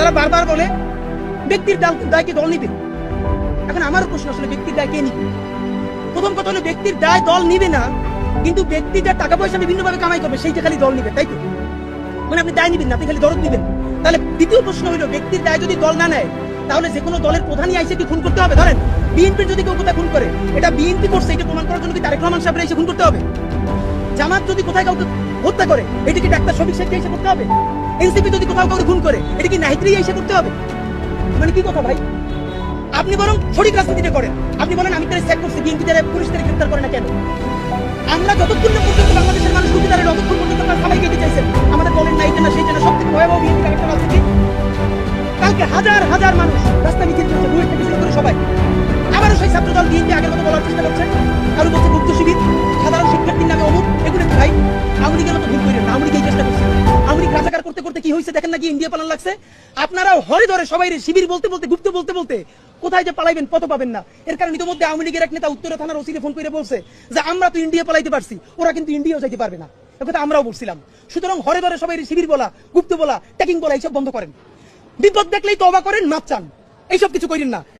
ওরা বারবার বলে, ব্যক্তির দায়- কি দল নিবে? এখন আমারও প্রশ্ন আসলে, ব্যক্তির দায় কে নিবে? প্রথম কথা হলো, ব্যক্তির দায় দল নিবে না, কিন্তু ব্যক্তি যা টাকা পয়সা বিভিন্ন ভাবে কামাই করবে, সেইটা খালি দল নিবে, তাই তো? মানে আপনি দায় নিবেন না, আপনি খালি দরদ নিবেন তাহলে দ্বিতীয় প্রশ্ন হলো, ব্যক্তির দায় যদি দল না নেয়, তাহলে যে কোনো দলের প্রধানই আইসে কি খুন করতে হবে? ধরেন, বিএনপির যদি কেউ কোথায় খুন করে, এটা বিএনপি করছে, এটা প্রমাণ করার জন্য কি তারেক রহমান সাহেবের এসে খুন করতে হবে? জামাত যদি কোথায় কাউকে হত্যা করে এটা কি ডাক্তার শফিক শেখকে এসে করতে হবে? এনসিপি যদি কোথাও কাউকে খুন করে, এটা কি নাহিত্রি এসে করতে হবে? মানে কি কথা ভাই? আপনি বরং সঠিক রাজনীতিটা করেন। আপনি বলেন, আমি তারা চেক করছি বিএনপি তারা পুলিশ তারা গ্রেফতার করে না কেন? আমরা যতক্ষণ না পর্যন্ত বাংলাদেশের মানুষ ঢুকে দাঁড়ায় ততক্ষণ পর্যন্ত আপনারা সবাই যেতে চাইছেন আমাদের বলেন না এইটা না সেইটা না সব থেকে ভয়াবহ বিএনপি একটা রাজনীতি। কালকে হাজার হাজার মানুষ রাস্তা মিছিল করছে বুয়েট থেকে শুরু করে সবাই। আবারও সেই ছাত্র দল বিএনপি আগের মতো বলার চেষ্টা করছে। হয়েছে দেখেন নাকি ইন্ডিয়া পালান লাগছে? আপনারা হরে ধরে সবাই শিবির বলতে বলতে, গুপ্ত বলতে বলতে কোথায় যে পালাইবেন পথ পাবেন না। এর কারণে ইতিমধ্যে আওয়ামী লীগের এক নেতা উত্তরা থানার ওসিকে ফোন করে বলছে যে, আমরা তো ইন্ডিয়া পালাইতে পারছি, ওরা কিন্তু ইন্ডিয়াও যাইতে পারবে না। একথা আমরাও বলছিলাম। সুতরাং হরে ধরে সবাই শিবির বলা, গুপ্ত বলা, ট্যাকিং বলা, এইসব বন্ধ করেন। বিপদ দেখলেই তবা করেন, মাপ চান। এইসব কিছু করেন না।